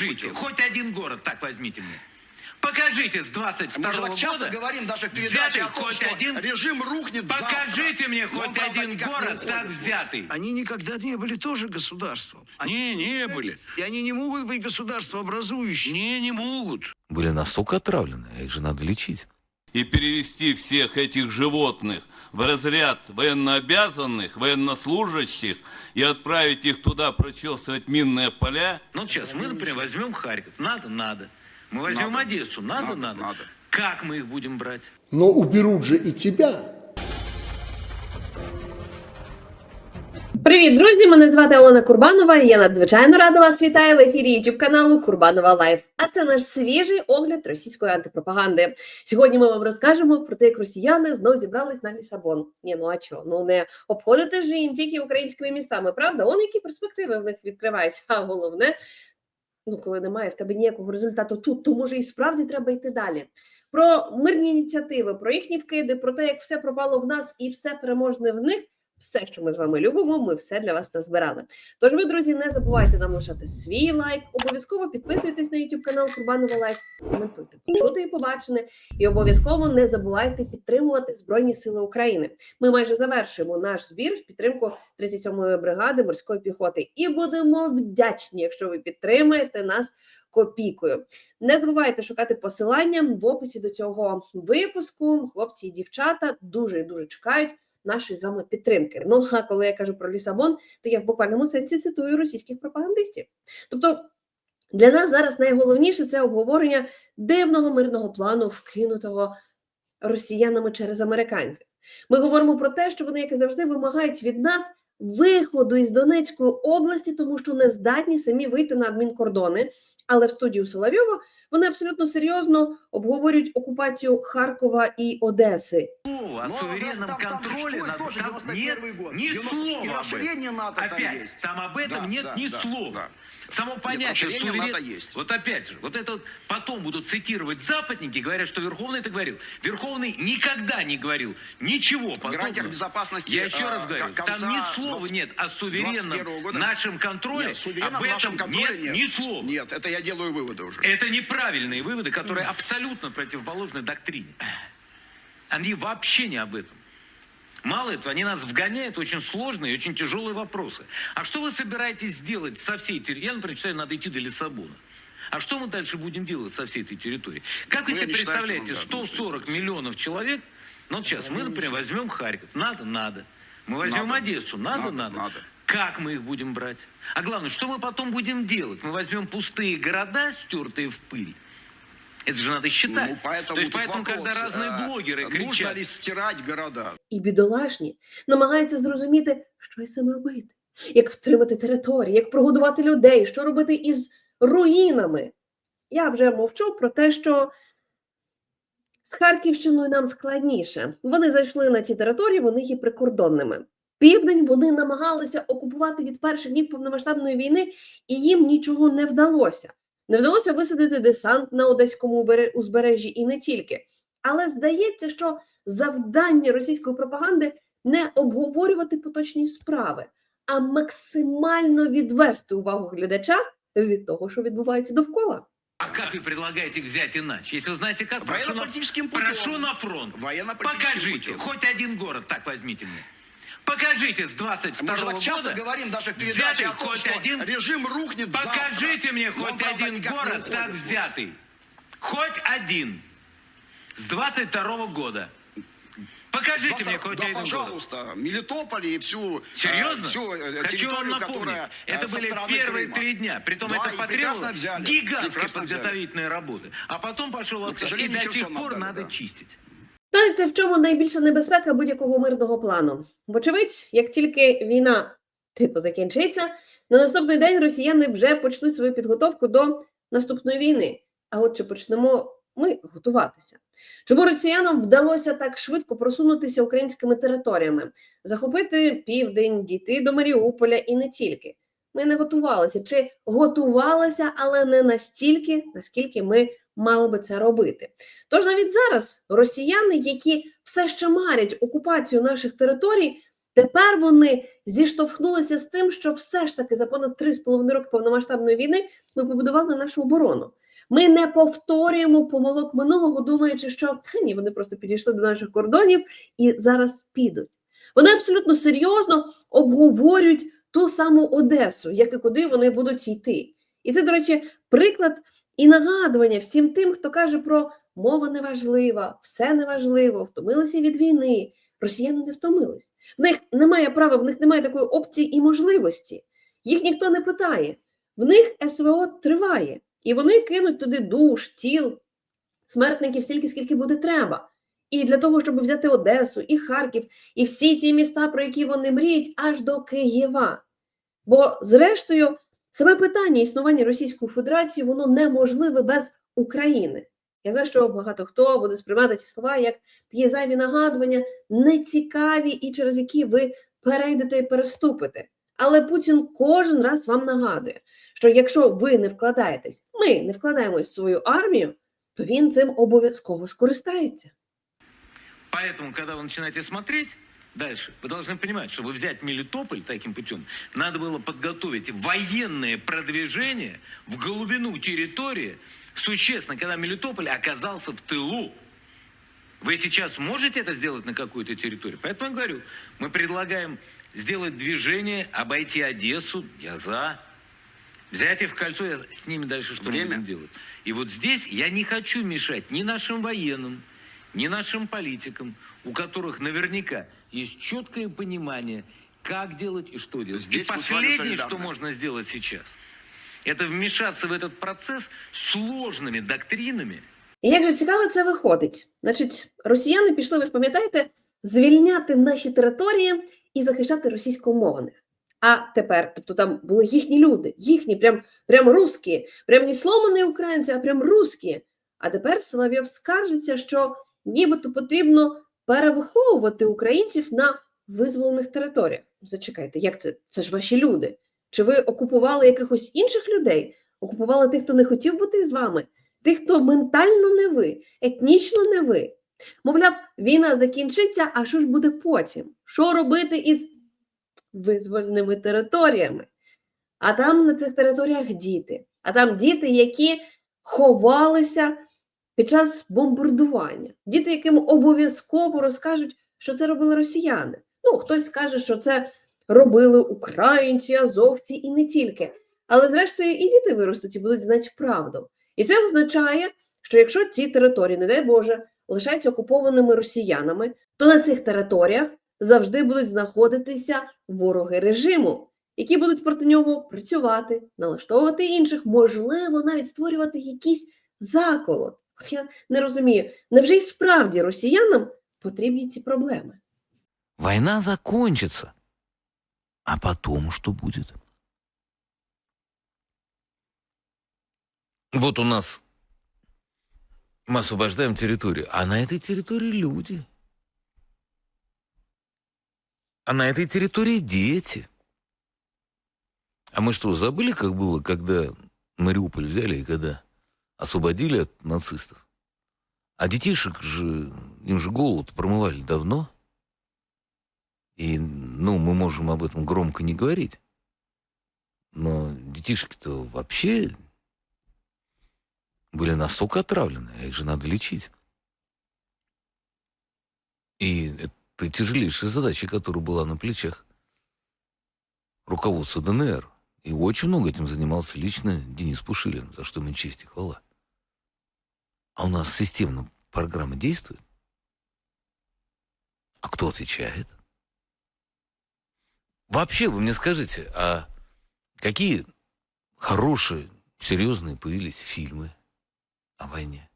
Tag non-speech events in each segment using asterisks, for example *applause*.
Покажите, путем. хоть один город, так возьмите мне. Покажите с 22 Мы же так часто года говорим даже в передаче о том, хоть что один... режим рухнет Покажите завтра. мне хоть правда, один город уходит. так взятый. Они никогда не были тоже государством. Они, Не, не были. И они не могут быть государствообразующими. Не, не могут. были настолько отравлены, а их же надо лечить. и перевести всех этих животных в разряд военнообязанных, военнослужащих и отправить их туда прочесывать минные поля, Ну, сейчас мы, например, возьмем Харьков. Надо, надо. Мы возьмем Одессу. Надо, Надо, надо, надо. Как мы их будем брать? Но уберут же и тебя. Привіт, друзі! Мене звати Олена Курбанова. і Я надзвичайно рада вас вітаю в ефірі youtube каналу Курбанова Лайф. А це наш свіжий огляд російської антипропаганди. Сьогодні ми вам розкажемо про те, як росіяни знов зібрались на Лісабон. Ні, ну а чого? Ну не обходити ж їм тільки українськими містами, правда? Он які перспективи в них відкриваються. А головне, ну коли немає в тебе ніякого результату тут, то може і справді треба йти далі. Про мирні ініціативи, про їхні вкиди, про те, як все пропало в нас і все переможне в них. Все, що ми з вами любимо, ми все для вас назбирали. Тож ви, друзі, не забувайте нам лишати свій лайк, обов'язково підписуйтесь на YouTube канал Курбанова Лайф, коментуйте, почути і побачене, і обов'язково не забувайте підтримувати Збройні Сили України. Ми майже завершуємо наш збір в підтримку 37-ї бригади морської піхоти і будемо вдячні, якщо ви підтримаєте нас копійкою. Не забувайте шукати посилання в описі до цього випуску. Хлопці і дівчата дуже і дуже чекають нашої з вами підтримки. Ну а коли я кажу про Лісабон, то я в буквальному сенсі цитую російських пропагандистів. Тобто для нас зараз найголовніше це обговорення дивного мирного плану, вкинутого росіянами через американців. Ми говоримо про те, що вони, як і завжди, вимагають від нас виходу із Донецької області, тому що не здатні самі вийти на адмінкордони. Але в студію Соловйова вони абсолютно серйозно обговорюють окупацію Харкова і Одеси. Слова о Но суверенном там- там контроле что это надо- тоже там 91 нет год. ни 90 слова и об этом. расширение НАТО там Опять, есть. там об этом Да, нет да, ни да, слова. да. Само понятие расширение суверен- НАТО есть. Вот опять же, вот это вот потом будут цитировать западники, говорят, что Верховный это говорил. Верховный никогда не говорил ничего В гарантиях подобного. безопасности Я еще э, раз говорю, конца там ни слова 20 нет о суверенном 21 года. нашем контроле. Нет, суверенном об этом нашем контроле нет, ни слова. Нет, это я делаю выводы уже. Это Неправильные выводы, которые абсолютно противоположны доктрине. Они вообще не об этом. Мало этого, они нас вгоняют в очень сложные очень тяжелые вопросы. А что вы собираетесь сделать со всей территорией? Я, например, считаю, надо идти до Лиссабона. А что мы дальше будем делать со всей этой территорией? Как вы Ну, себе считаю, представляете, надо 140 миллионов человек, ну вот сейчас мы, например, возьмем Харьков. Надо, надо. Мы возьмем Надо. Одессу. Надо, Надо, надо. надо. Как мы их будем брать? А главное, что мы потом будем делать? Мы возьмем пустые города, стертые в пыль. Это же надо считать. Ну, поэтому То есть тут поэтому, вопрос, когда разные э, блогеры Нужно кричат, ли стирать города? І бідолашні намагаються зрозуміти, що із цим робити, як втримати території, як прогодувати людей, що робити із руїнами. Я вже мовчу про те, що з Харківщиною нам складніше. Вони зайшли на ці території, вони є прикордонними. Південь вони намагалися окупувати від перших днів повномасштабної війни, і їм нічого не вдалося. Не вдалося висадити десант на одеському узбережжі і не тільки. Але здається, що завдання російської пропаганди не обговорювати поточні справи, а максимально відвести увагу глядача від того, що відбувається довкола. а как вы предлагаете взять иначе? Если вы знаете как, прошу на, путем. прошу на фронт. Покажите, путем. хоть один город, так возьмите мне. Покажите с 22 Мы же так часто года говорим даже в передаче о том, хоть что один режим рухнет Покажите завтра. мне хоть один город так взятый. Хоть один. С 22 года. Покажите мне хоть да, один город. пожалуйста, Мелитополь и всю, Серьезно? э, всю э, Хочу вам напомнить, которая э, это были первые Крыма. три дня. Притом Да, это потребовало гигантской прекрасно взяли. подготовительной работы. А потом пошел к отца. И до сих пор надо, надо да. чистить. Знаєте, в чому найбільша небезпека будь-якого мирного плану? Вочевидь, як тільки війна типу закінчиться, на наступний день росіяни вже почнуть свою підготовку до наступної війни. А от чи почнемо ми готуватися? Чому росіянам вдалося так швидко просунутися українськими територіями, захопити південь, дійти до Маріуполя і не тільки? Ми не готувалися чи готувалися, але не настільки, наскільки ми мали би це робити. Тож навіть зараз росіяни, які все ще марять окупацію наших територій, Тепер вони зіштовхнулися з тим, що все ж таки за понад 3,5 роки повномасштабної війни ми побудували нашу оборону. Ми не повторюємо помилок минулого, думаючи, що «Та ні, вони просто підійшли до наших кордонів і зараз підуть. Вони абсолютно серйозно обговорюють ту саму Одесу, як і куди вони будуть йти. І це, до речі, приклад і нагадування всім тим, хто каже про мова неважлива, все неважливо, втомилися від війни. Росіяни не втомились. В них немає права, в них немає такої опції і можливості. Їх ніхто не питає. В них СВО триває, і вони кинуть туди душ, тіл, смертників стільки, скільки буде треба. І для того, щоб взяти Одесу, і Харків, і всі ті міста, про які вони мріють, аж до Києва. Бо, зрештою, саме питання існування Російської Федерації воно неможливе без України. Я знаю, що багато хто буде сприймати ці слова як такі зайві нагадування, нецікаві і через які ви перейдете і переступите. Але Путін кожен раз вам нагадує, що якщо ви не вкладаєтесь, ми не вкладаємось в свою армію, то він цим обов'язково скористається. Поэтому, когда вы начинаете смотреть дальше, вы должны понимать, чтобы взять Мелитополь таким путем, надо было подготовить военное продвижение в глубину территории, существенно, когда Мелитополь оказался в тылу. Вы сейчас можете это сделать на какой-то территории? Поэтому я говорю, мы предлагаем сделать движение, обойти Одессу, я за. Взять их в кольцо, я с ними дальше что Время. будем делать? И вот здесь я не хочу мешать ни нашим военным, ни нашим политикам, у которых наверняка есть четкое понимание, как делать и что делать. Здесь и мы с вами последнее, что солидарны. можно сделать сейчас, это вмешаться в этот процесс сложными доктринами, І як же цікаво це виходить? Значить, росіяни пішли, ви ж пам'ятаєте, звільняти наші території і захищати російськомовних. А тепер, тобто там були їхні люди, їхні, прям, прям русські, прям не сломані українці, а прям русські. А тепер Соловйов скаржиться, що нібито потрібно перевиховувати українців на визволених територіях. Зачекайте, як це? Це ж ваші люди. Чи ви окупували якихось інших людей? Окупували тих, хто не хотів бути з вами? Тих, хто ментально не ви, етнічно не ви. Мовляв, війна закінчиться, а що ж буде потім? Що робити із визвольними територіями? А там на цих територіях діти, а там діти, які ховалися під час бомбардування. Діти, яким обов'язково розкажуть, що це робили росіяни. Ну, хтось скаже, що це робили українці, азовці і не тільки. Але зрештою і діти виростуть і будуть знати правду. І це означає, що якщо ці території, не дай Боже, лишаються окупованими росіянами, то на цих територіях завжди будуть знаходитися вороги режиму, які будуть проти нього працювати, налаштовувати інших, можливо, навіть створювати якийсь заколот. От я не розумію, невже й справді росіянам потрібні ці проблеми? Война закончится. А потом что будет? Вот у нас мы освобождаем территорию, а на этой территории люди. А на этой территории дети. А мы что, забыли, как было, когда Мариуполь взяли и когда освободили от нацистов? А детишек же, им же голову промывали давно. И, ну, мы можем об этом громко не говорить. Но детишки-то вообще были настолько отравлены, а их же надо лечить. И это тяжелейшая задача, которая была на плечах руководства ДНР. И очень много этим занимался лично Денис Пушилин, за что ему честь и хвала. А у нас системно программа действует. А кто отвечает? Вообще, вы мне скажите, а какие хорошие, серьезные появились фильмы о войне?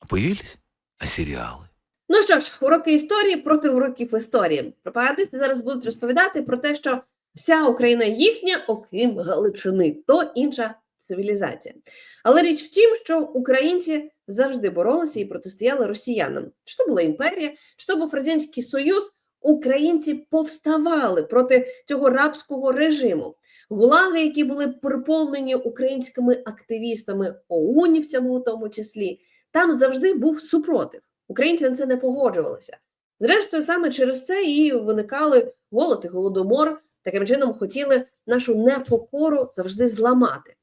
А появились? А сериалы? Ну що ж, уроки історії проти уроків історії. Пропагандисти зараз будуть розповідати про те, що вся Україна їхня, окрім Галичини, то інша цивілізація. Але річ в тім, що українці завжди боролися і протистояли росіянам. Чи то була імперія, чи то був Радянський Союз, українці повставали проти цього рабського режиму. Гулаги, які були переповнені українськими активістами, оунівцями у тому числі, там завжди був супротив. Українці на це не погоджувалися. Зрештою, саме через це і виникали голод і голодомор. Таким чином хотіли нашу непокору завжди зламати.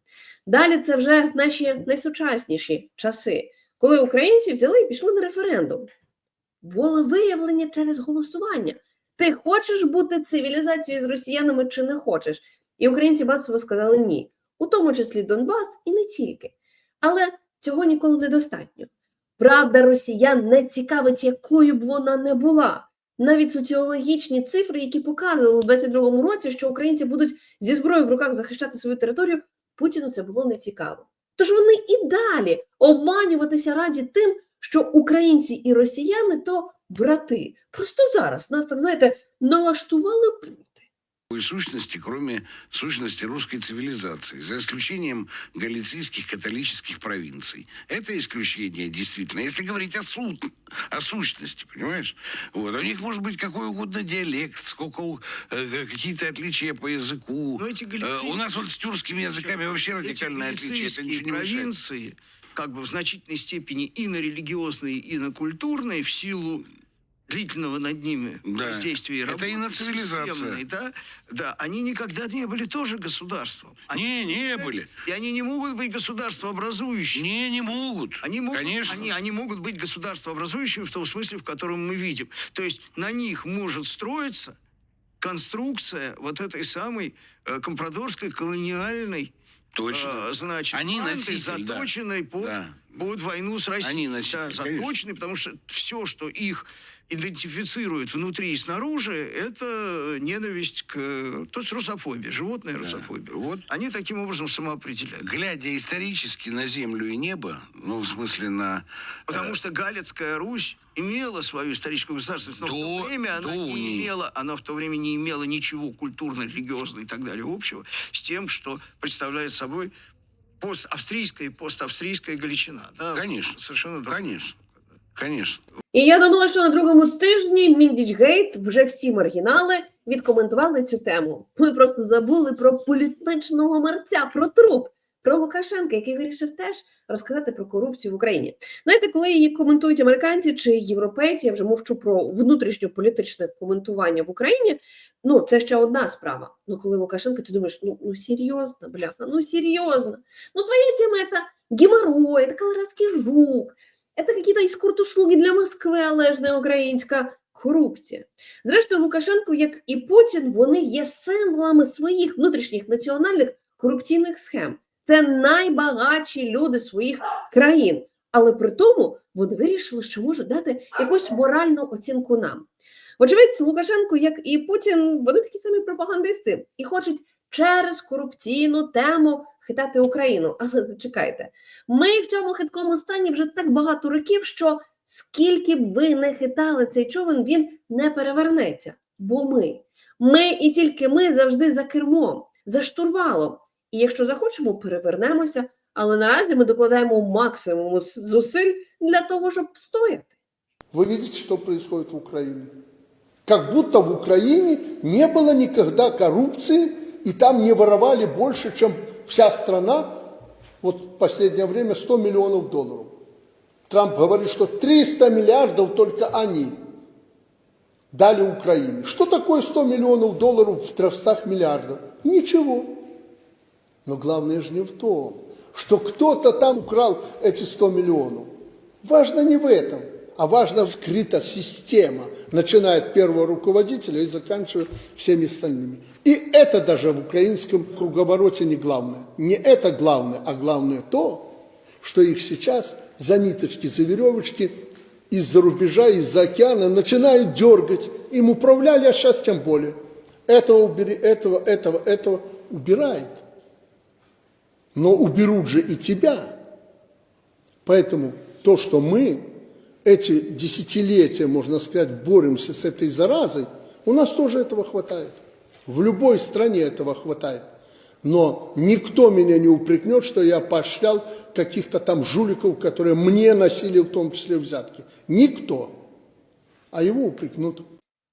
Далі це вже наші найсучасніші часи, коли українці взяли і пішли на референдум. Волевиявлення через голосування. Ти хочеш бути цивілізацією з росіянами чи не хочеш? І українці масово сказали ні, у тому числі Донбас і не тільки. Але цього ніколи недостатньо. Правда росіян не цікавить, якою б вона не була. Навіть соціологічні цифри, які показували у 22-му році, що українці будуть зі зброєю в руках захищати свою територію, Путіну це було не цікаво. Тож вони і далі обманюватися раді тим, що українці і росіяни то брати. Просто зараз нас так знаєте налаштували. И сущности, кроме сущности русской цивилизации, за исключением галицийских католических провинций. Это исключение действительно, если говорить о, сут, о сущности, понимаешь? Вот. У них может быть какой угодно диалект, сколько э, какие-то отличия по языку. Но эти Э, галицийские- у нас вот с тюркскими языками вообще радикальное отличие. Это ничего не мешает. провинции, как бы в значительной степени и на религиозные, и на культурные, в силу длительного над ними Да. воздействия и Это работы и на цивилизация. да, да, они никогда не были тоже государством. Они, Не, не были. И они не могут быть государствообразующими. Не, не могут. Они могут, Конечно. Они, они могут быть государствообразующими в том смысле, в котором мы видим. То есть на них может строиться конструкция вот этой самой э, компрадорской колониальной Точно. э, значит, Они банды, носитель, да. заточенной под, Да. под войну с Россией. Они носитель, да, конечно. заточенной, потому что все, что их идентифицирует внутри и снаружи, это ненависть к... То есть русофобия, животная русофобия. Вот. Они таким образом самоопределяют. Глядя исторически на землю и небо, ну, в смысле на... Потому что Галицкая Русь имела свою историческую государственность, но в До- то время она не унии. имела, она в то время не имела ничего культурно, религиозно и так далее общего с тем, что представляет собой пост-австрийская и пост-австрийская Галичина. Да, Конечно. Совершенно другое. Конечно. Конечно. І я думала, що на другому тижні Міндічгейт вже всі маргінали відкоментували цю тему. Ми просто забули про політичного мерця, про труп, про Лукашенка, який вирішив теж розказати про корупцію в Україні. Знаєте, коли її коментують американці чи європейці, я вже мовчу про внутрішньополітичне коментування в Україні. Ну, це ще одна справа. Ну, коли Лукашенко, ти думаєш, ну, ну серйозно, бляха, ну серйозно. Ну, твоя тема це геморрой, це колорадський жук, це какие-то іскурт-услуги для Москви, але ж не українська корупція. Зрештою, Лукашенко, як і Путін, вони є символами своїх внутрішніх національних корупційних схем. Це найбагатші люди своїх країн. Але при тому вони вирішили, що можуть дати якусь моральну оцінку нам. Вочевидь, Лукашенко, як і Путін, вони такі самі пропагандисти і хочуть через корупційну тему хитати Україну. *laughs* Але зачекайте, ми в цьому хиткому стані вже так багато років, що скільки б ви не хитали цей човен, він не перевернеться. Бо ми, ми і тільки ми завжди за кермом, за штурвалом. І якщо захочемо, перевернемося. Але наразі ми докладаємо максимум зусиль для того, щоб встояти. Вы видите, что происходит в Украине? Как будто в Украине не было никогда коррупции, и там не воровали больше, чем вся страна. Вот в последнее время 100 миллионов долларов. Трамп говорит, что 300 миллиардов только они дали Украине. Что такое 100 миллионов долларов в 300 миллиардов? Ничего. Но главное же не в том, что кто-то там украл эти 100 миллионов. Важно не в этом, а важно вскрыта система, начиная от первого руководителя и заканчивая всеми остальными. И это даже в украинском круговороте не главное. Не это главное, а главное то, что их сейчас за ниточки, за веревочки из-за рубежа, из-за океана начинают дергать. Им управляли, а сейчас тем более. Этого, убери, этого, этого, этого убирает. Но уберут же и тебя. Поэтому то, что мы эти десятилетия, можно сказать, боремся с этой заразой, у нас тоже этого хватает. В любой стране этого хватает. Но никто меня не упрекнет, что я поощрял каких-то там жуликов, которые мне носили в том числе взятки. Никто. А его упрекнут.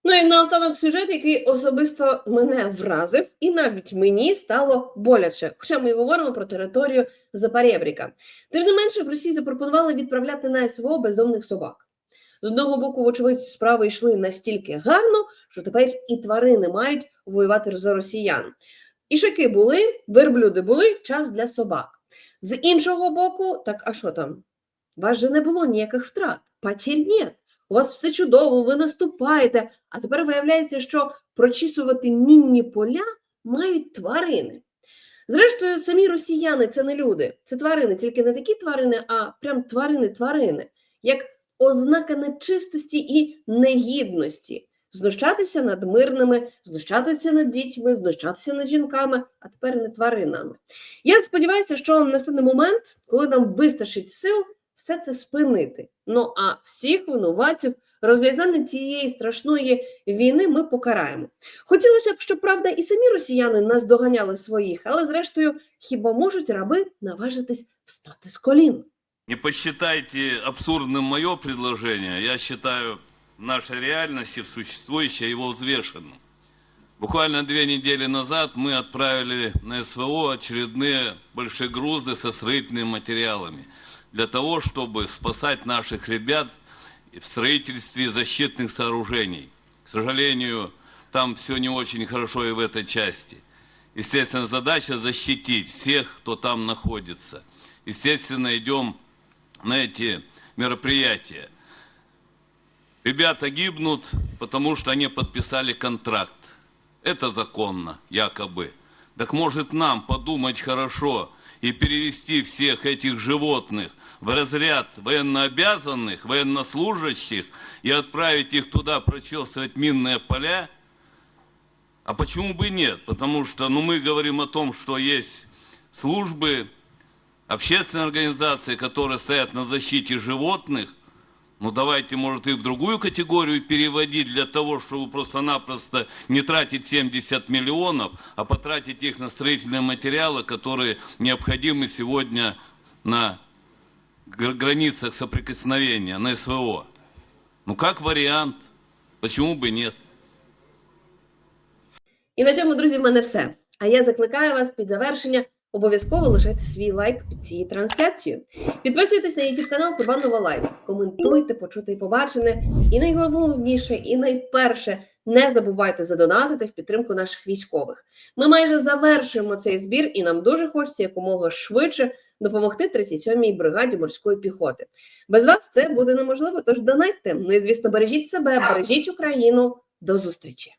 Ну і наостанок сюжет, який особисто мене вразив, і навіть мені стало боляче. Хоча ми говоримо про територію Запорєбріка. Тим не менше, в Росії запропонували відправляти на СВО бездомних собак. З одного боку, вочевидь, справи йшли настільки гарно, що тепер і тварини мають воювати за росіян. Ішаки були, верблюди були, час для собак. З іншого боку, так а що там? Вас же не було ніяких втрат. Потерь нет. У вас все чудово, ви наступаєте. А тепер виявляється, що прочісувати мінні поля мають тварини. Зрештою, самі росіяни це не люди, це тварини, тільки не такі тварини, а прям тварини-тварини, як ознака нечистості і негідності. Знущатися над мирними, знущатися над дітьми, знущатися над жінками, а тепер не тваринами. Я сподіваюся, що настане момент, коли нам вистачить сил все це спинити. Ну а всіх винуватців розв'язання цієї страшної війни ми покараємо. Хотілося б, щоб правда і самі росіяни нас доганяли своїх, але зрештою, хіба можуть раби наважитись встати з колін? Не посчитайте абсурдным мое предложение. Я считаю в нашей реальности, в существующей, его взвешенным. Буквально две недели назад мы отправили на СВО очередные большие грузы со строительными материалами для того, чтобы спасать наших ребят в строительстве защитных сооружений. К сожалению, там все не очень хорошо и в этой части. Естественно, задача защитить всех, кто там находится. Естественно, идем на эти мероприятия. Ребята гибнут, потому что они подписали контракт. Это законно, якобы. Так может нам подумать хорошо и перевести всех этих животных в разряд военнообязанных, военнослужащих и отправить их туда прочесывать минные поля? А почему бы нет? Потому что ну, мы говорим о том, что есть службы, общественные организации, которые стоят на защите животных, ну давайте, может, их в другую категорию переводить для того, чтобы просто-напросто не тратить 70 миллионов, а потратить их на строительные материалы, которые необходимы сегодня на гр- границах соприкосновения, на СВО. Ну как вариант, почему бы нет? І на цьому, друзі, в мене все. А я закликаю вас під завершення обов'язково лишайте свій лайк під цією трансляцією. Підписуйтесь на YouTube канал Курбанова Лайв, коментуйте, почути і побачене. І найголовніше, і найперше, не забувайте задонатити в підтримку наших військових. Ми майже завершуємо цей збір, і нам дуже хочеться якомога швидше допомогти 37-й бригаді морської піхоти. Без вас це буде неможливо, тож донайте. Ну і звісно, бережіть себе, бережіть Україну. До зустрічі!